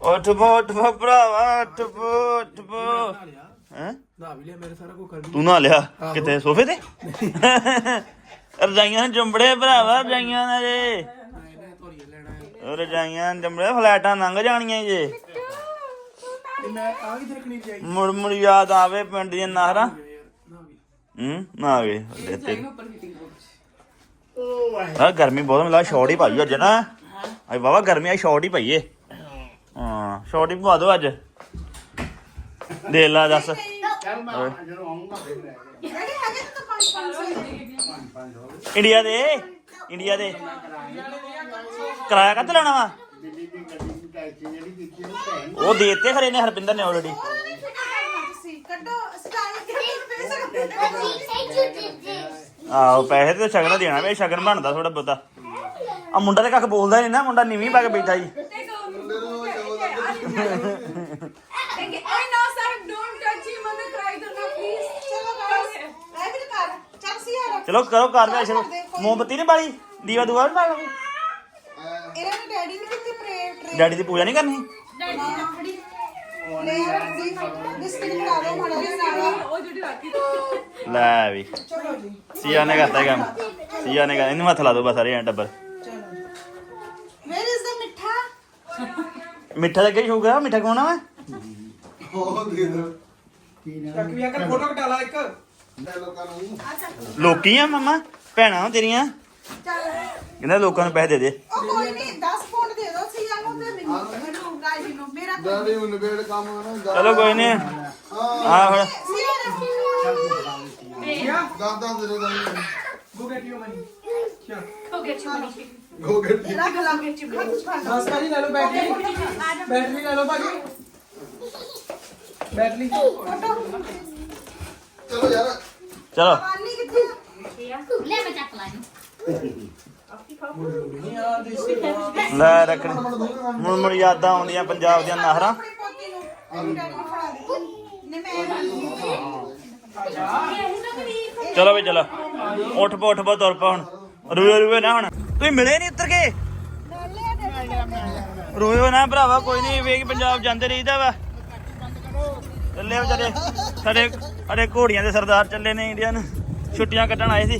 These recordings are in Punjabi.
ਉੱਠ ਬੋ ਉੱਠ ਬੋ ਭਰਾਵਾ ਉੱਠ ਬੋ ਉੱਠ ਬੋ। ਨਹਾ ਲਿਆ? ਹੈਂ? ਨਹਾ ਵੀ ਲਿਆ ਮੇਰੇ ਸਾਰਾ ਕੁਝ ਕਰ ਵੀ ਤੂੰ ਨਾ ਲਿਆ? ਕਿਤੇ ਸੋਫੇ ਤੇ? ਰਜਾਈਆਂ ਜੰਬੜੇ ਭਰਾਵਾ ਰਜਾਈਆਂ ਨਾਲ ਜੇ। ਹੈ। ਰਜਾਈਆਂ ਜੰਬੜੇ ਫਲੈਟਾਂ ਲੰਘ ਜਾਣੀਆਂ ਜੇ। ਤੇ ਮੈਂ ਆ ਵੀ ਮੁੜ ਮੁੜ ਯਾਦ ਆਵੇ ਪਿੰਡ ਦੀਆਂ ਨਹਿਰਾਂ। ਨਾ ਹੂੰ ਨਾ ਆ ਗਏ ਹਲੇ ਤੇ ਹਾਂ ਗਰਮੀ ਬਹੁਤ ਮਿਲਾ ਸ਼ਾਰਟ ਹੀ ਪਾਈ ਅੱਜ ਨਾ। ਅੱਜ ਬਾਬਾ ਗਰਮੀ ਆ ਸ਼ਾਰਟ ਹੀ ਪਾਈਏ ਹਾਂ ਸ਼ਾਰਟ ਹੀ ਪਵਾ ਦਿਓ ਅੱਜ। ਦੇ ਲਾ ਦੱਸ। ਚੱਲ ਮੈਂ ਜਦੋਂ ਆਉਂਗਾ ਦੇਖ ਲੈ ਡੈਡੀ ਹੈਗੇ ਤਾਂ ਪੰਜ ਪੰਜ ਸੌ ਇੰਡੀਆ ਦੇ ਇੰਡੀਆ ਦੇ। ਕਿਰਾਇਆ ਕੱਤ ਲੈਣਾ ਵਾ? ਦਿੱਲੀ ਦੀ ਗੱਡੀ ਦੀ ਟੈਕਸੀ ਜਿਹੜੀ ਕੀਤੀ ਉਹ ਭੈਣ ਉਹ ਦੇਤੇ ਖਰੇ ਨੇ ਹਰਪਿੰਦਰ ਨੇ ਆਲਰੇਡੀ ਤੁਸੀਂ ਪੈਸੇ ਆਹੋ, ਪੈਸੇ ਤੇ ਸ਼ਗਨ ਦੇਣਾ ਵੇ, ਸ਼ਗਨ ਬਣਦਾ ਥੋੜਾ ਬਹੁਤਾ। ਆ ਮੁੰਡਾ ਤੇ ਕੱਖ ਬੋਲਦਾ ਨਹੀਂ ਨਾ, ਮੁੰਡਾ ਨੀਵੀਂ ਪਾ ਕੇ ਬੈਠਾ ਜੀ I know, sir. Don't touch him on the cry, Durga, ਚਲੋ ਗਾਇਸ ਇਹ ਵੀ ਕਰ ਚੱਲ ਸੀ ਯਾਰ ਚਲੋ ਕਰੋ ਕਰ ਦੇ ਚਲੋ ਮੋਮਬੱਤੀ ਨਹੀਂ ਬਾਲੀ? ਦੀਵਾ ਦੂਆ ਨਹੀਂ ਇਹਨਾਂ ਨੇ ਡੈਡੀ ਨੇ ਕਿਤੇ ਪ੍ਰੇ ਟ੍ਰੇ ਡੈਡੀ ਦੀ ਪੂਜਾ ਨਹੀਂ ਕਰਨੀ? ਲੈ ਜੀ ਬਿਸਕਿਟ ਬਣਾ ਦਿਓ ਮਾੜਾ ਜਿਹਾ ਨਾਲ ਉਹ ਜਿਹੜੀ ਰਾਤੀ ਲੈ ਵੀ। ਚਲੋ ਜੀ ਸੀਆ ਨੇ ਕਰਤਾ ਇਹ ਕੰਮ। ਸੀਆ ਨੇ ਕਰ ਇਹਨੂੰ ਹੱਥ ਲਾ ਦੋ ਬਸ ਸਾਰੇ ਐਂ ਟੱਬਰ। ਚਲੋ ਵੇਰ ਇਜ਼ ਦ ਮਿੱਠਾ। ਮਿੱਠਾ ਦਾ ਕੀ ਸ਼ੌਕ ਆ ਮਿੱਠਾ ਖਾਣਾ ਵਾ? ਚੱਕ ਵੀ ਆ ਕਰ ਫੋਟੋ ਕਟਾ ਲਾ ਇੱਕ। ਲੋਕਾਂ ਨੂੰ। ਲੋਕੀ ਆ ਮਮਾ ਭੈਣਾਂ ਵਾਂ ਤੇਰੀਆਂ। ਚੱਲ। ਕਹਿੰਦਾ ਲੋਕਾਂ ਨੂੰ ਪੈਸੇ ਦੇ ਦੇ। ਉਹ ਕੋਈ ਨਹੀਂ 10 ਪੌਂਡ ਦੇ ਦਿਓ ਸੀ ਨੂੰ ਤੇ ਮੈਨੂੰ ਮੈਨੂੰ ਰਾਜੀ ਨੂੰ ਮੇਰਾ ਦਾਦੀ ਨੂੰ ਨਵੇੜ ਕੰਮ ਨਾ ਚਲੋ ਕੋਈ ਨਹੀਂ। ਆ। ਹੁਣ ਸੀ। ਦਾਦਾ ਦੇ ਦਾਦੀ ਗੋ ਗੈਟ ਯੂ ਮਨੀ ਚਲ। ਗੋ ਬਸ ਭਾਜੀ ਲੈ ਲਓ ਬੈਟਰੀ ਬੈਟਰੀ ਲੈ ਲਓ ਭਾਜੀ। ਬੈਟਰੀ ਚਲੋ ਯਾਰ। ਚਲੋ। ਪਾਣੀ ਕਿੱਥੇ ਆ? ਨਹੀਂ ਆ ਦੇਸੀ ਲੈ ਰੱਖਣ। ਮੁੜ ਮੁੜ ਯਾਦਾਂ ਆਉਂਦੀਆਂ ਪੰਜਾਬ ਦੀਆਂ ਨਹਿਰਾਂ। ਚਲੋ ਵੀ ਚਲੋ। ਉੱਠ ਪੋ ਉੱਠ ਪੋ ਤੁਰ ਪਾ ਹੁਣ। ਰੋਏ ਰੋਏ ਨਾ ਹੁਣ। ਤੁਸੀਂ ਮਿਲੇ ਨਹੀਂ ਉੱਤਰ ਕੇ? ਰੋਇਓ ਨਾ ਭਰਾਵਾ ਕੋਈ ਨਹੀਂ ਵੇਖ ਪੰਜਾਬ ਜਾਂਦੇ ਰਹੀਦਾ ਵਾ। ਚੱਲੇ ਵਿਚਾਰੇ। ਸਾਡੇ ਸਾਡੇ ਘੋੜੀਆਂ ਦੇ ਸਰਦਾਰ ਚੱਲੇ ਨੇ ਇੰਡੀਅਨ ਛੁੱਟੀਆਂ ਕੱਟਣ ਆਏ ਸੀ।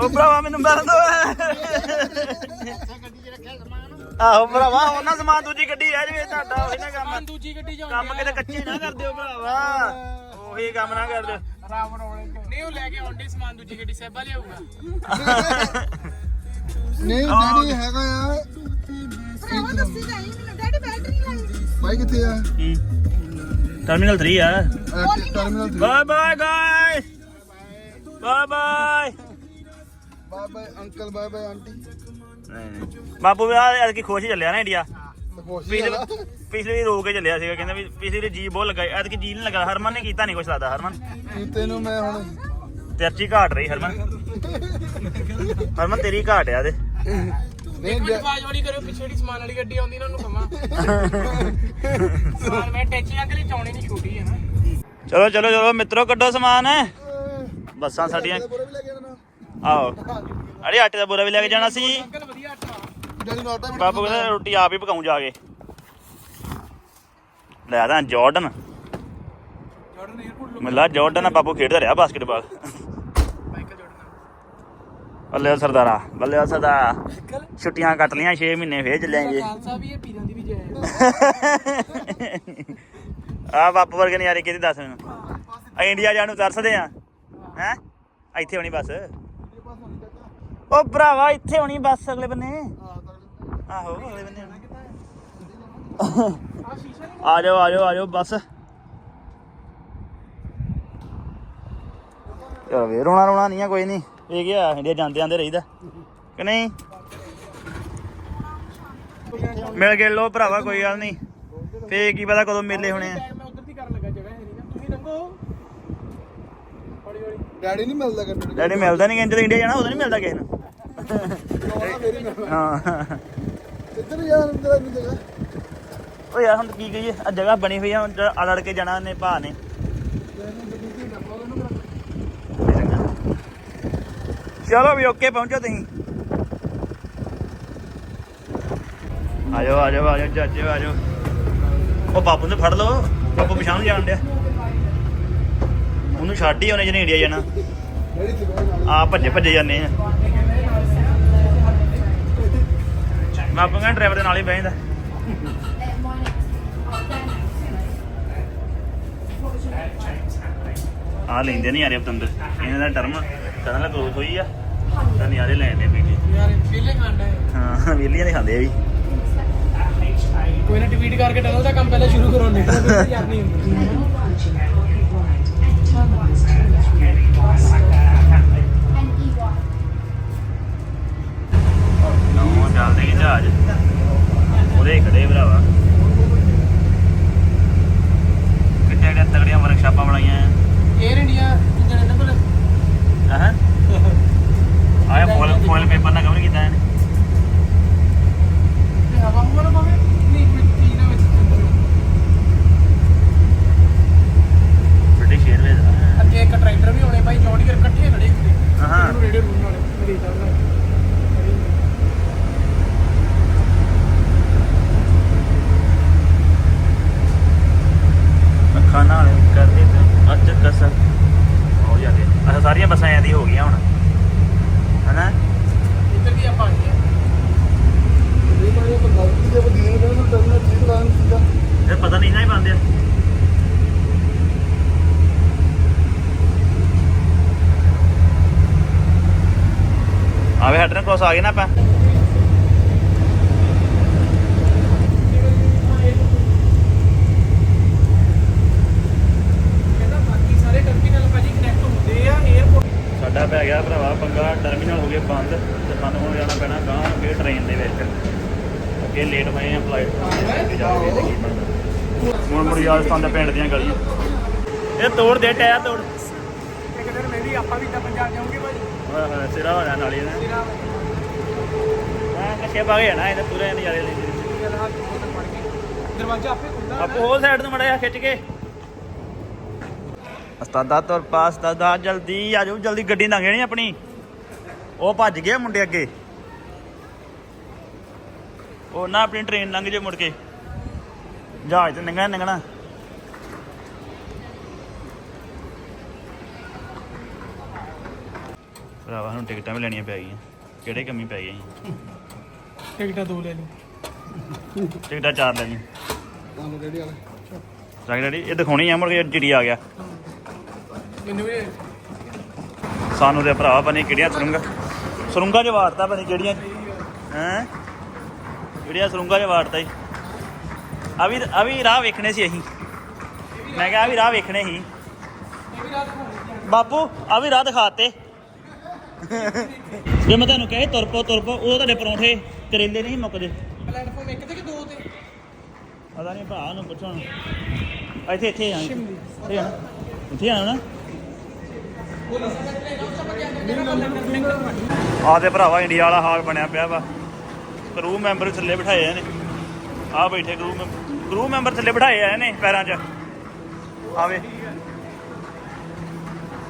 ਉਹ ਭਰਾਵਾ ਮੈਨੂੰ ਮਾਰਨ ਦੋ। ਆਹੋ ਭਰਾਵਾ ਉਹਨਾਂ ਸਮਾਨ ਦੂਜੀ ਗੱਡੀ ਆ ਜਵੇ ਤੁਹਾਡਾ ਉਹੀ ਨਾ ਕੰਮ। ਦੂਜੀ ਗੱਡੀ ਜਾਉਂ ਕੰਮ ਕਿਤੇ ਕੱਚੇ ਨਾ ਕਰ ਦਿਓ ਭਰਾਵਾ। ਉਹੀ ਕੰਮ ਨਾ ਕਰ ਦਿਓ। ਰਾਵਣ ਵਾਲੇ ਨਹੀਂ ਉਹ ਲੈ ਕੇ ਆਉਂਦੇ ਸਮਾਨ ਦੂਜੀ ਗੱਡੀ ਸੈਬਾ ਲਿਆਊਗਾ। ਨਹੀਂ ਡੈਡੀ ਹੈਗਾ ਆ। ਭਰਾਵਾ ਦੱਸੀ ਜਾਈ ਮੈਨੂੰ। ਡੈਡੀ ਬੈਟਰੀ ਲਾਈ। ਬਾਈ ਕਿੱਥੇ ਆ? ਟਰਮੀਨਲ 3 ਆ। Terminal 3 bye bye guys bye bye bye bye uncle bye bye aunty ਬਾਪੂ ਵੀ ਆ ਕੀ ਖੁਸ਼ ਚੱਲਿਆ ਨਾ ਇੰਡੀਆ। ਪਿਛਲੇ ਪਿਛਲੇ ਵੀ ਰੋ ਕੇ ਚੱਲਿਆ ਸੀਗਾ ਕਹਿੰਦਾ ਵੀ ਪਿਛਲੇ ਵਾਰੀ ਜੀ ਬਹੁਤ ਲੱਗਾ। ਐਤਕੀ ਜੀ ਨਹੀਂ ਲੱਗਾ। ਹਰਮਨ ਨੇ ਕੀਤਾ ਨਹੀਂ ਕੁਛ ਲੱਗਦਾ ਹਰਮਨ। ਕੀਤੇ ਨੂੰ ਮੈਂ ਹੁਣ ਤੇਰਚੀ ਘਾਟ ਰਹੀ ਹਰਮਨ। ਹਰਮਨ ਤੇਰੀ ਘਾਟ ਆ ਦੇ। ਨਹੀਂ ਡੈ- ਆਵਾਜ਼ ਵਾਲੀ ਕਰਿਓ ਪਿੱਛੇ ਜਿਹੜੀ ਸਮਾਨ ਵਾਲੀ ਗੱਡੀ ਆਉਂਦੀ ਨਾ ਉਹਨੂੰ ਕਮਾ ਸਮਾਨ ਮੈਂ ਟੈਚੀਆਂ ਕਲੀ ਚਾਉਣੀ ਨਹੀਂ ਛੋਟੀ ਹੈ ਨਾ। ਚਲੋ ਚਲੋ ਚਲੋ ਮਿੱਤਰੋ ਕੱਢੋ ਸਮਾਨ। ਬੱਸਾਂ ਸਾਡੀਆਂ ਆਓ ਅਰੇ ਆਟੇ ਦਾ ਬੋਰਾ ਵੀ ਲੈ ਕੇ ਜਾਣਾ ਸੀ। ਅੰਕਲ ਬਾਪੂ ਕਹਿੰਦਾ ਰੋਟੀ ਆਪ ਹੀ ਪਕਾਉਂ ਜਾ ਕੇ। ਲੈ ਤਾਂ ਜਾਰਡਨ। ਜਾਰਡਨ 에어ਪੋਰਟ ਮਿਲਾ ਜਾਰਡਨ ਬਾਪੂ ਖੇਡਦਾ ਰਿਹਾ ਬਾਸਕਟਬਾਲ। ਬੱਲੇ ਸਰਦਾਰਾ ਬੱਲੇ ਸਰਦਾਰਾ। ਮਾਈਕਲ ਛੁੱਟੀਆਂ ਕੱਟ ਲੀਆਂ 6 ਮਹੀਨੇ ਫੇਰ ਚੱਲਾਂਗੇ ਖਾਲਸਾ ਵੀ ਹੈ ਪੀਰਾਂ ਦੀ ਵੀ ਜੈ ਆ ਬਾਪੂ ਵਰਗੇ ਨਜ਼ਾਰੇ ਕਿਹਦੇ ਦੱਸ ਮੈਨੂੰ? ਆ ਇੰਡੀਆ ਜਾਣ ਨੂੰ ਤਰਸਦੇ ਆ। ਹੈ। ਇੱਥੇ ਹੋਣੀ ਬੱਸ। ਉਹ ਭਰਾਵਾ ਇੱਥੇ ਹੋਣੀ ਬੱਸ ਅਗਲੇ ਬੰਨੇ। ਆਹੋ ਅਗਲੇ ਬੰਨੇ। ਆ ਜਾਓ ਆ ਜਾਓ ਆ ਜਾਓ ਬੱਸ। ਯਾਰ ਵੇ ਰੋਣਾ ਰੋਣਾ ਨਹੀਂ ਆ ਕੋਈ ਨਹੀਂ। ਇਹ ਕੀ ਆ ਇੰਡੀਆ ਜਾਂਦੇ ਜਾਂਦੇ ਰਹੀਦਾ। ਕਿ ਨਹੀਂ? ਮਿਲ ਗਏ ਲੋ ਭਰਾਵਾ ਕੋਈ ਗੱਲ ਨਹੀਂ। ਫੇ ਕੀ ਪਤਾ ਕਦੋਂ ਮੇਲੇ ਹੋਣੇ ਆ। ਮੈਂ ਉਧਰ ਦੀ ਕਰਨ ਲੱਗਾ ਜਗ੍ਹਾ ਹੈ ਨਹੀਂ ਨਾ ਤੁਸੀਂ ਲੰਘੋ ਹੌਲੀ ਹੌਲੀ ਡੈਡੀ ਨਹੀਂ ਮਿਲਦਾ ਗੱਡੀ ਡੈਡੀ ਮਿਲਦਾ ਨਹੀਂ ਜਦੋਂ ਇੰਡੀਆ ਜਾਣਾ ਉਦੋਂ ਨਹੀਂ ਮਿਲਦਾ ਕਿਸੇ ਨੂੰ। ਹਾਂ ਇੱਧਰ ਯਾਰ ਅੰਦਰ ਨਹੀਂ ਜਗ੍ਹਾ? ਉਹ ਯਾਰ ਹੁਣ ਕੀ ਕਹੀਏ ਆ ਜਗ੍ਹਾ ਬਣੀ ਹੋਈ ਆ ਹੁਣ ਅਲੜ ਕੇ ਜਾਣਾ ਨੇ ਭਾ ਨੇ। ਚਲੋ ਵੀ ਓਕੇ ਪਹੁੰਚੋ ਤੁਸੀਂ। ਆਜੋ ਆਜੋ ਆਜੋ, ਚਾਚੇ, ਆਜੋ। ਉਹ ਬਾਪੂ ਨੂੰ ਫੜ ਲਓ। ਬਾਪੂ ਪਛਾਣ ਜਾਣ ਡਿਆ। ਉਹਨੂੰ ਛੱਡ ਹੀ ਉਹਨੇ ਜਿਹਨੇ ਇੰਡੀਆ ਜਾਣਾ। ਆ ਭੱਜੇ ਭੱਜੇ ਜਾਂਦੇ ਆ। ਮੈਂ ਆਪਾਂ ਕਹਿੰਦਾ ਡਰਾਈਵਰ ਦੇ ਨਾਲ ਹੀ ਬਹਿ ਜਾਂਦਾ। ਆ ਲੈਂਦੇ ਨਹੀਂ ਯਾਰੇ ਪਤੰਦਰ। ਇਹਨਾਂ ਦਾ ਟਰਮ ਕਦਾਂ ਦਾ ਕਲੋਜ਼ ਹੋਈ ਆ। ਤਾਂ ਨਿਆਰੇ ਲੈਣੇ ਪੀਕੇ ਯਾਰ ਪਹਿਲੇ ਖਾਂਦਾ ਹੈ ਹਾਂ ਵੇਲੀਆਂ ਦੇ ਖਾਂਦੇ ਆ ਵੀ। ਕੋਈ ਨਾ ਟਵੀਟ ਕਰਕੇ ਟਨਲ ਦਾ ਕੰਮ ਪਹਿਲਾਂ ਸ਼ੁਰੂ ਕਰੋ ਨਹੀਂ ਤਾਂ ਯਾਰ ਨਹੀਂ ਹੁੰਦੀ ਨੌ ਚੱਲਦੇ ਕਿ ਜਹਾਜ਼ ਉਹਦੇ ਖੜੇ ਭਰਾਵਾ ਕਿੱਡੇ ਕਿੱਡੇ ਤਗੜੀਆਂ ਵਰਕਸ਼ਾਪਾਂ ਬਣਾਈਆਂ ਆ 에ਅਰ ਇੰਡੀਆ ਜਿਹੜੇ ਇਹਨਾਂ ਕੋਲ ਹਾਂ ਆਇਆ ਫੋਇਲ ਫੋਇਲ ਪੇਪਰ ਨਾਲ ਕਵਰ ਕੀਤਾ ਇਹਨੇ ਤੇ ਹਵਾ ਹੁਵਾ ਨਾ ਪਾਵੇ ਨਹੀਂ ਕੋਈ ਚੀਜ਼ ਨਾ ਵਿੱਚ ਚੱਲਦਾ ਬ੍ਰਿਟਿਸ਼ 에ਅਰਵੇਜ਼ ਅੱਗੇ ਇੱਕ ਟਰੈਕਟਰ ਵੀ ਹੋਣੇ ਭਾਈ ਜੌਂਡੀਅਰ ਇਕੱਠੇ ਖੜੇ ਹੁੰਦੇ ਹਾਂ ਰੇਡੀਓ ਰੂਮ ਵਾਲੇ ਮੇਰੇ ਸਾਹਮਣੇ ਅੱਖਾਂ ਨਾਲ ਕਰਦੇ ਤੇ ਅੱਜ ਕਸਰ ਹੋ ਜਾਂਦੇ ਅੱਛਾ ਸਾਰੀਆਂ ਬੱਸਾਂ ਐਂ ਦੀ ਹੋ ਗਈਆਂ ਹੁਣ ਹਨਾ ਇੱਧਰ ਵੀ ਆਪਾਂ ਆਏ ਆ ਇਹ ਤਾਂ ਇਹ ਗਲਤੀ ਦੇ ਬਦੀਨ ਨੇ ਨੂੰ ਟਰਮੀਨਲ ਠੀਕ ਲਾਣ ਸੀਗਾ ਇਹ ਪਤਾ ਨਹੀਂ ਨਾ ਹੀ ਪਾਉਂਦੇ ਆ ਹਟਣ ਕ੍ਰੋਸ ਆ ਗਏ ਨਾ ਆਪਾਂ। ਕਹਿੰਦਾ ਬਾਕੀ ਸਾਰੇ ਟਰਮੀਨਲ ਭਾਜੀ ਕਨੈਕਟ ਹੁੰਦੇ ਆ 에어ਪੋਰਟ ਸਾਡਾ ਪੈ ਗਿਆ ਭਰਾਵਾ ਪੰਗਾ ਟਰਮੀਨਲ ਹੋ ਗਏ ਬੰਦ ਤੇ ਸਾਨੂੰ ਹੁਣ ਜਾਣਾ ਪੈਣਾ ਗਾਂ ਅੱਗੇ ਟ੍ਰੇਨ ਦੇ ਵਿੱਚ। ਅੱਗੇ ਲੇਟ ਹੋਏ ਆ ਫਲਾਈਟ ਤੇ। ਜਾ ਕੇ ਦੇਖੀ ਬਣਦਾ ਹੁਣ ਮੁੜ ਰਾਜਸਥਾਨ ਦੇ ਪਿੰਡ ਦੀਆਂ ਗਲੀਆਂ। ਇਹ ਤੋੜ ਦੇ ਟਾਇਰ ਤੋੜ। ਇੱਕ ਦਿਨ ਮੈਂ ਵੀ ਆਪਾਂ ਵੀ ਤਾਂ ਪੰਜਾਬ ਜਾਵਾਂਗੇ ਭਾਜੀ। ਸਿਰਾ ਹੋ ਜਾਣ ਵਾਲੀ ਨਾ ਤੇਰਾ ਮੈਂ ਕੱਛੇ ਪਾ ਗਿਆ ਨਾ ਇਹਦੇ ਪੂਰੇ ਨਜ਼ਾਰੇ ਲੈਂਦੇ। ਗੱਲ ਹੱਥ ਤੋਂ ਫੜ ਕੇ। ਦਰਵਾਜ਼ਾ ਆਪੇ ਖੁੱਲਦਾ ਆਪੋ ਹੋਰ ਸਾਈਡ ਨੂੰ ਮੜਿਆ ਖਿੱਚ ਕੇ। ਉਸਤਾਦਾ ਤੁਰ ਪਾ ਉਸਤਾਦਾ ਜਲਦੀ ਆ ਜਾਓ ਜਲਦੀ ਗੱਡੀ ਲੰਘ ਜਾਣੀ ਆਪਣੀ। ਉਹ ਭੱਜ ਗਿਆ ਮੁੰਡੇ ਅੱਗੇ। ਉਹ ਨਾ ਆਪਣੀ ਟ੍ਰੇਨ ਲੰਘ ਜੇ ਮੁੜ ਕੇ। ਜਹਾਜ਼ ਤੇ ਲੰਘਣਾ ਲੰਘਣਾ। ਭਰਾਵਾ ਹੁਣ ਟਿਕਟਾਂ ਵੀ ਲੈਣੀਆਂ ਪੈ ਗਈਆਂ। ਕਿਹੜੇ ਕਮੀ ਪੈ ਗਈ ਟਿਕਟਾਂ ਦੋ ਲੈ ਲਈ ਟਿਕਟਾਂ ਚਾਰ ਲੈ ਲਈ ਤੁਹਾਨੂੰ ਰੈਡੀ ਵਾਲੇ? ਇਹ ਦਿਖਾਉਣੀ ਆ ਮੁੜ ਕੇ ਚਿੜੀ ਆ ਗਿਆ। ਮੈਨੂੰ ਵੀ ਸਾਨੂੰ ਤੇ ਭਰਾ ਬਣੇ ਕਿਹੜੀਆਂ ਸਰੁੰਗਾ ਸਰੁੰਗਾ ਚ ਵਾੜਤਾ ਬਣੇ ਕਿਹੜੀਆਂ ਹੈ? ਕਿਹੜੀਆਂ ਸਰੁੰਗਾ ਚ ਵਾੜਤਾ ਜੀ ਆ ਵੀ ਆ ਵੀ ਰਾਹ ਵੇਖਣੇ ਸੀ ਅਸੀਂ। ਮੈਂ ਕਿਹਾ ਆ ਵੀ ਰਾਹ ਵੇਖਣੇ ਸੀ। ਬਾਪੂ ਆ ਵੀ ਰਾਹ ਦਿਖਾਤੇ ਜੇ ਮੈਂ ਤੁਹਾਨੂੰ ਕਹੇ ਤੁਰ ਪੋ ਤੁਰ ਪੋ ਉਹ ਤੁਹਾਡੇ ਪਰੌਂਠੇ ਕਰੇਲੇ ਨਹੀਂ ਮੁੱਕਦੇ। ਪਲੇਟਫਾਰਮ ਇੱਕ ਤੇ ਕਿ ਦੋ ਤੇ? ਪਤਾ ਨਹੀਂ ਭਰਾ ਨੂੰ ਪੁੱਛੋ ਹੁਣ। ਇੱਥੇ ਇੱਥੇ ਆ ਇੱਥੇ। ਆ ਇੱਥੇ ਆ ਨਾ। ਆ ਤੇ ਭਰਾਵਾ ਇੰਡੀਆ ਵਾਲਾ ਹਾਲ ਬਣਿਆ ਪਿਆ ਵਾ। ਕਰੂ ਮੈਂਬਰ ਥੱਲੇ ਬਿਠਾਏ ਆ ਨੇ ਆ ਬੈਠੇ ਕਰੂ ਕਰੂ ਮੈਂਬਰ ਥੱਲੇ ਬਿਠਾਏ ਆ ਨੇ ਪੈਰਾਂ 'ਚ। ਆਵੇ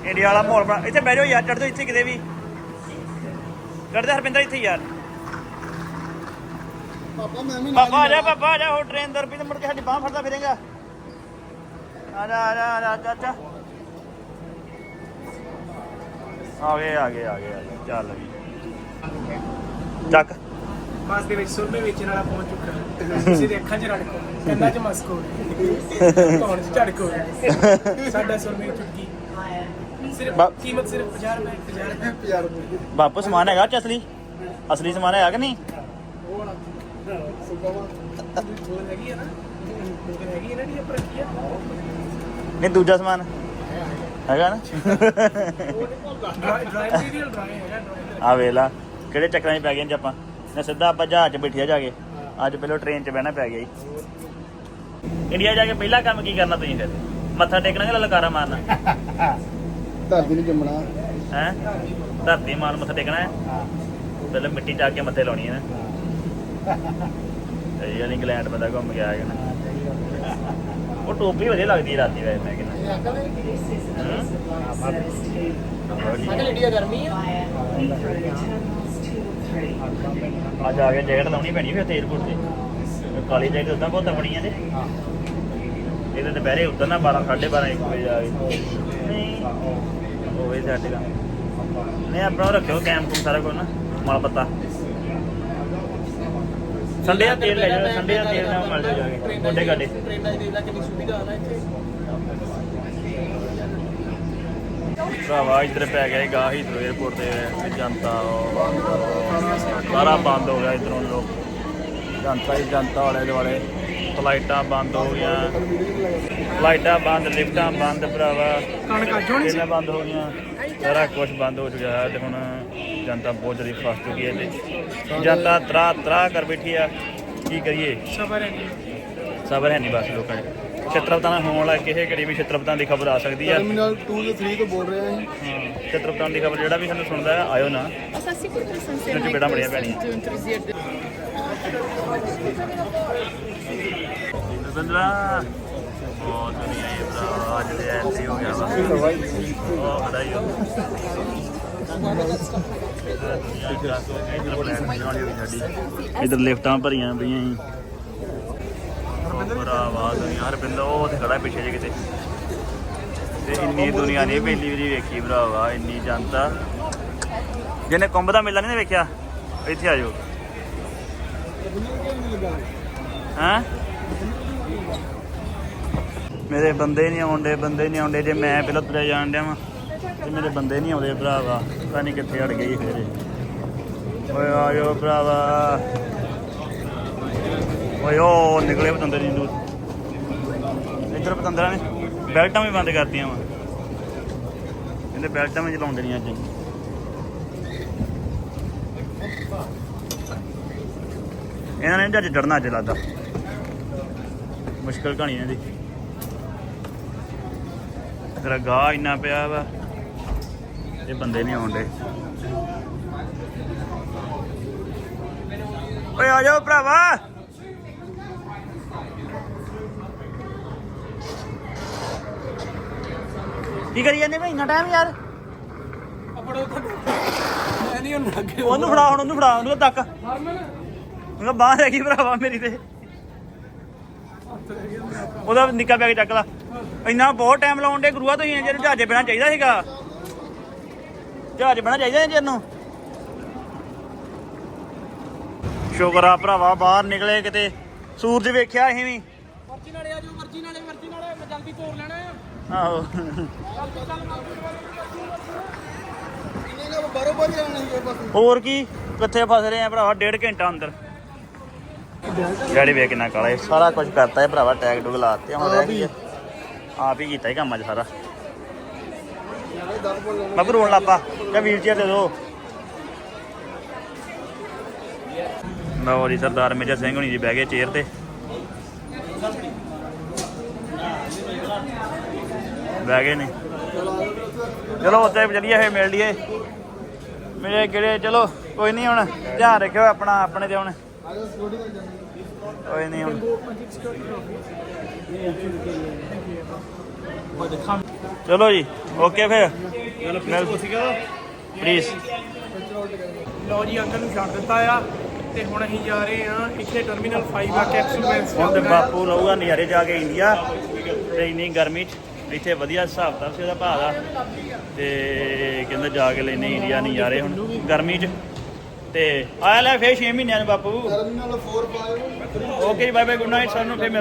ਇੰਡੀਆ ਵਾਲਾ ਮਾਹੌਲ ਬਣਾ ਇੱਥੇ ਬਹਿ ਜਾਓ ਯਾਰ ਚੜ ਜਾਓ ਇੱਥੇ ਕਿਤੇ ਵੀ। ਚੜਦੇ ਹਰਪਿੰਦਰ ਇੱਥੇ ਯਾਰ ਪਾਪਾ ਮੈਂ ਵੀ ਨਾਲ ਪਾਪਾ ਆ ਜਾ ਪਾਪਾ ਆ ਜਾ ਹੋ ਟ੍ਰੇਨ ਦਰ ਵੀ ਤੇ ਮੁੜ ਕੇ ਸਾਡੀ ਬਾਹ ਫੜਦਾ ਫਿਰੇਗਾ ਆ ਜਾ ਆ ਜਾ ਆ ਜਾ ਚਾਚਾ ਆ ਗਏ ਆ ਗਏ ਆ ਗਏ ਆ ਗਏ ਚੱਲ ਵੀ ਚੱਕ ਬੱਸ ਦੇ ਵਿੱਚ ਸੁਰਮੇ ਵੇਚਣ ਵਾਲਾ ਪਹੁੰਚ ਚੁੱਕਾ ਹੈ ਕਿਸੇ ਦੇ ਅੱਖਾਂ 'ਚ ਰੜਕੋ ਕੰਨਾਂ 'ਚ ਮਸਕੋ ਧੌਣ 'ਚ ਝੜਕੋ ਸਾਡਾ ਸੁਰਮੇ ਚੁੱਕੀ ਸਿਰਫ ਬਾ- ਕੀਮਤ ਸਿਰਫ 50 ਰੁਪਏ 50 ਰੁਪਏ। 50 ਰੁਪਏ। ਬਾਪੂ ਸਮਾਨ ਹੈਗਾ ਚ ਅਸਲੀ? ਅਸਲੀ ਸਮਾਨ ਹੈਗਾ ਕਿ ਨਹੀਂ? ਉਹ ਵਾਲਾ ਸੁਬਾ ਵਾ ਬੋਲ ਹੈਗੀ ਹੈ ਨਾ ਬੋਲ ਹੈਗੀ ਹੈ ਨਾ ਜਿਹੜੀ ਆਪਾਂ ਰੱਖੀ ਆ ਨਹੀਂ ਦੂਜਾ ਸਮਾਨ। ਹੈਗਾ ਨਾ? ਡਰਾਈ ਡਰਾਈ ਮਟੀਰੀਅਲ ਡਰਾਈ ਹੈਗਾ ਡਰਾਈ ਆ ਵੇਲਾ ਕਿਹੜੇ ਚੱਕਰਾਂ 'ਚ ਪੈ ਗਏ ਜੀ ਆਪਾਂ? ਨਾ ਸਿੱਧਾ ਆਪਾਂ ਜਹਾਜ਼ 'ਚ ਬੈਠਿਆ ਜਾ ਕੇ। ਅੱਜ ਪਹਿਲਾਂ ਟ੍ਰੇਨ 'ਚ ਬਹਿਣਾ ਪੈ ਗਿਆ ਜੀ। ਇੰਡੀਆ ਜਾ ਕੇ ਪਹਿਲਾ ਕੰਮ ਕੀ ਕਰਨਾ ਤੁਸੀਂ ਫਿਰ? ਮੱਥਾ ਟੇਕਣਾ ਕਿ ਲਲਕਾਰਾ ਮਾਰਨਾ? ਧਰਤੀ ਨਹੀਂ ਜੰਮਣਾ। ਹੈ? ਧਰਤੀ ਮਾਨ ਮੱਥਾ ਟੇਕਣਾ ਹੈ? ਪਹਿਲਾਂ ਮਿੱਟੀ ਚੱਕ ਕੇ ਮੱਥੇ ਲਾਉਣੀ ਹੈ। ਨਾ ਇਹ ਵਾਲੀ ਇੰਗਲੈਂਡ ਬੰਦਾ ਘੁੰਮ ਗਿਆ ਹੈ ਨਾ ਉਹ ਟੋਪੀ ਵਧੀਆ ਲੱਗਦੀ ਹੈ ਰਾਤੀ ਵੈਸੇ ਮੈਂ ਕਹਿੰਦਾ। ਅਗਲ ਇੰਡੀਆ ਗਰਮੀ ਆ। ਅੱਜ ਆ ਕੇ ਜੈਕਟ ਲਾਉਣੀ ਪੈਣੀ ਫਿਰ ਤੇ। 에어ਪੋਰਟ ਤੇ ਕਾਲੀ ਜੈਕਟ ਉਦਾਂ ਬਹੁਤ ਤਗੜੀਆਂ ਨੇ। ਇਹਦੇ ਦੁਪਹਿਰੇ ਉਤਰਨਾ 12 12:30 1 ਵਜੇ ਆ ਨਹੀਂ ਹੋਵੇ ਸਾਡੇ ਕੰਮ ਨਹੀਂ ਆਪਣਾ ਰੱਖਿਓ ਕੁਮ ਸਾਰਾ ਕੁਝ ਨਾ ਮਲ ਪੱਤਾ। ਸੰਡੇ ਦਾ ਤੇਲ ਲੈ ਜਾਓ ਸੰਡੇ ਦਾ ਤੇਲ ਨਾਲ ਮਲ ਜਾਓ ਜਾ ਕੇ ਗੋਡੇ ਗਾਡੇ। ਟ੍ਰੇਨਾਂ ਦੀ ਦੇਖ ਲੈ ਕਿੰਨੀ ਸੁਵਿਧਾ ਆ ਨਾ ਇੱਥੇ। ਭਰਾਵਾ ਇੱਧਰ ਪੈ ਗਿਆ ਗਾ ਹੀਥਰੋ 에어ਪੋਰਟ ਤੇ ਜਨਤਾ ਸਾਰਾ ਬੰਦ ਹੋ ਗਿਆ ਇਧਰੋਂ ਲੋਕ। ਜਨਤਾ ਹੀ ਜਨਤਾ ਵਾਲੇ ਦੁਆਲੇ। ਫਲਾਈਟਾਂ ਬੰਦ ਹੋ ਗਈਆਂ। ਫਲਾਈਟਾਂ ਬੰਦ ਲਿਫਟਾਂ ਬੰਦ ਭਰਾਵਾ। ਕਣਕ ਅੱਜ ਹੋਣੀ ਸੀ? ਬੰਦ ਹੋ ਗਈਆਂ। ਸਾਰਾ ਕੁਝ ਬੰਦ ਹੋ ਚੁੱਕਿਆ ਹੈ ਤੇ ਹੁਣ ਜਨਤਾ ਬਹੁਤ ਜ਼ਿਆਦਾ ਫਸ ਚੁੱਕੀ ਹੈ ਤੇ ਜਨਤਾ ਤਰਾ ਤਰਾ ਕਰ ਬੈਠੀ ਆ। ਕੀ ਕਰੀਏ? ਸਬਰ ਹੈ ਨਹੀਂ ਸਬਰ ਹੈ ਨਹੀਂ ਬਸ ਲੋਕਾਂ 'ਚ। ਛਤਰਪਤਾਂ ਹੋਣ ਵਾਲਾ ਕਿਸੇ ਘੜੀ ਵੀ ਛਤਰਪਤਾਂ ਦੀ ਖਬਰ ਆ ਸਕਦੀ ਆ। ਟਰਮੀਨਲ 2 ਤੇ 3 ਤੋਂ ਬੋਲ ਰਹੇ ਹਾਂ ਹਾਂ ਛਤਰਪਤਾਂ ਦੀ ਖਬਰ ਜਿਹੜਾ ਵੀ ਸਾਨੂੰ ਸੁਣਦਾ ਹੈ ਆਇਓ ਨਾ। per San Gente beda ਬੜੀਆਂ ਪੈਣੀਆਂ। ਬੰਦਰਾ ਬਹੁਤ ਦੁਨੀਆ ਇਹ ਭਰਾ ਅੱਜ ਦੇ ਐਸੀ ਹੋ ਗਿਆ ਵਾ। ਉਹ ਖੜਾ ਹੀ ਹੋ ਇਧਰ ਲਿਫਟਾਂ ਭਰੀਆਂ ਪਈਆਂ ਸੀ। ਭਰਾਵਾ ਦੁਨੀਆ ਹਰਪਿੰਦਰ ਉਹ ਤੇ ਖੜਾ ਪਿੱਛੇ ਜੇ ਕਿਤੇ। ਤੇ ਇੰਨੀ ਦੁਨੀਆ ਨਹੀਂ ਪਹਿਲੀ ਵਾਰੀ ਵੇਖੀ ਭਰਾਵਾ ਇੰਨੀ ਜਨਤਾ। ਜਿਹਨੇ ਕੁੰਭ ਦਾ ਮੇਲਾ ਨਹੀਂ ਵੇਖਿਆ ਇੱਥੇ ਆ ਜਾਓ। ਹਾਂ? ਮੇਰੇ ਬੰਦੇ ਨਹੀਂ ਆਉਂਦੇ, ਬੰਦੇ ਨਹੀਂ ਆਉਂਦੇ, ਜੇ ਮੈਂ ਪਹਿਲਾਂ ਤੁਰਿਆ ਜਾਣ ਡਿਆ ਵਾਂ, ਤੇ ਮੇਰੇ ਬੰਦੇ ਨਹੀਂ ਆਉਂਦੇ ਭਰਾਵਾ, ਪਤਾ ਨਹੀਂ ਕਿੱਥੇ ਅੜ ਗਈ ਫੇਰੇ ਓਏ ਆਇਓ ਭਰਾਵਾ। ਓਏ ਉਹ ਨਿਕਲੇ ਪਤੰਦਰ ਨਹੀਂ ਦੂਰ ਇੱਧਰ ਪਤੰਦਰਾਂ ਨੇ, ਬੈਲਟਾਂ ਵੀ ਬੰਦ ਕਰਤੀਆਂ ਵਾ। ਕਹਿੰਦੇ ਬੈਲਟਾਂ ਵੀ ਚਲਾਉਣ ਦੇਣੀਆਂ ਅੱਜ। ਇਹਨਾਂ ਨੇ ਜੱਜ ਚੜਨਾ ਅੱਜ ਲੱਗਦਾ। ਮੁਸ਼ਕਲ ਕਹਾਣੀ ਇਹਨਾਂ ਦੀ ਤੇਰਾ ਗਾਹ ਇੰਨਾ ਪਿਆ ਵਾ, ਇਹ ਬੰਦੇ ਨਹੀਂ ਆਉਂਦੇ ਓਏ ਆ ਜਾਓ ਭਰਾਵਾ। ਕੀ ਕਰੀ ਜਾਂਦੇ ਭਾਈ? ਇੰਨਾ ਟਾਈਮ ਯਾਰ। ਉਹਨੂੰ ਫੜਾ, ਹੁਣ ਉਹਨੂੰ ਫੜਾ, ਉਹਨੂੰ ਤੱਕ। ਹਰਮਨ ਉਹਦਾ ਬਾਹ ਰਹਿ ਭਰਾਵਾ ਮੇਰੀ ਤੇ। ਉਹਦਾ ਨਿੱਕਾ ਬੈਗ ਚੱਕ ਲਾ। ਇੰਨਾ ਬਹੁਤ ਟਾਈਮ ਲਾਉਣ ਦੇ ਗੁਰੂਆ ਤੁਸੀਂ ਜੇ ਜਹਾਜ਼ੇ ਬਣਾ ਚਾਹੀਦਾ ਸੀਗਾ। ਜਹਾਜ਼ ਬਣਾ ਚਾਹੀਦਾ ਸੀ ਨੂੰ ਸ਼ੁਕਰ ਆ ਭਰਾਵਾ ਬਾਹਰ ਨਿਕਲੇ ਕਿਤੇ। ਸੂਰਜ ਵੇਖਿਆ ਅਸੀਂ ਵੀ। ਮਰਜ਼ੀ ਨਾਲੇ ਆ ਜਾਓ ਮਰਜ਼ੀ ਨਾਲੇ ਮਰਜ਼ੀ ਨਾਲੇ। ਮੈਂ ਜਲਦੀ ਤੋਰ ਲੈਣਾ। ਆ ਆਹੋ ਇਹਨੇ ਕਾ ਬਾਰੋ ਬਾਰੀ ਆਉਣਾ ਸੀ ਬਸ। ਹੋਰ ਕੀ? ਕਿੱਥੇ ਫਸ ਰਹੇ ਆ ਭਰਾਵਾ? ਡੇਢ ਘੰਟਾ ਅੰਦਰ। ਗਾੜੀ ਵੇ ਕਿੰਨਾ ਕਾਲਾ ਇਹ। ਸਾਰਾ ਕੁਝ ਕਰਤਾ ਹੈ ਭਰਾਵਾ ਟੈਗ ਟੁਗ ਲਾਤੇ ਹੁਣ ਰਹਿ ਗਈ ਹੈ ਆਪ ਹੀ ਕੀਤਾ ਹੀ ਕੰਮ ਅੱਜ ਸਾਰਾ। ਦਸ ਬਾਬੂ ਰੋਣ ਲੱਪਾ ਜਾਂ ਵੀਲ ਚੇਅਰ ਦੇ ਦੋ। ਲਓ ਸਰਦਾਰ ਮੇਜਰ ਸਿੰਘ ਹੁਣੀ ਜੀ ਬਹਿ ਗਏ ਚੇਅਰ ਤੇ। ਬਹਿ ਗਏ ਨੇ। ਚਲੋ ਉੱਤੇ ਚੱਲੀਏ ਫੇ ਮਿਲ ਲਈਏ। ਮੇਰੇ ਕਿਹੜੇ, ਚਲੋ, ਕੋਈ ਨਹੀਂ ਹੁਣ। ਧਿਆਨ ਰੱਖਿਓ ਆਪਣਾ, ਆਪਣੇ ਤੇ ਹੁਣ। ਕੋਈ ਨਹੀਂ ਹੁਣ। ਚਲੋ ਜੀ ਓਕੇ ਫਿਰ। ਪਲੀਜ਼ ਲਓ ਜੀ ਅੰਕਲ ਨੂੰ ਛੱਡ ਦਿੱਤਾ ਆ ਤੇ ਹੁਣ ਅਸੀਂ ਜਾ ਰਹੇ ਆ ਇੱਥੇ ਟਰਮੀਨਲ 5 ਆ ਕੈਪਸੂਲ ਹੁਣ ਤੇ ਬਾਪੂ ਰਹੂਗਾ ਨਜ਼ਾਰੇ ਜਾ ਕੇ ਇੰਡੀਆ ਤੇ ਇੰਨੀ ਗਰਮੀ ਚ ਇੱਥੇ ਵਧੀਆ ਹਿਸਾਬ ਤਾਂ ਸੀ ਉਹਦਾ ਭਾਅ ਦਾ। ਤੇ ਕਹਿੰਦਾ ਜਾ ਕੇ ਲੈਨੇ ਇੰਡੀਆ ਨਜ਼ਾਰੇ ਹੁਣ ਗਰਮੀ ਚ। ਤੇ ਆਇਆ ਲੈ ਫੇਰ 6 ਮਹੀਨਿਆਂ ਨੂੰ ਬਾਪੂ। Terminal 4 5 okay bye bye good night ਸਾਨੂੰ ਫੇਰ ਮਿਲ-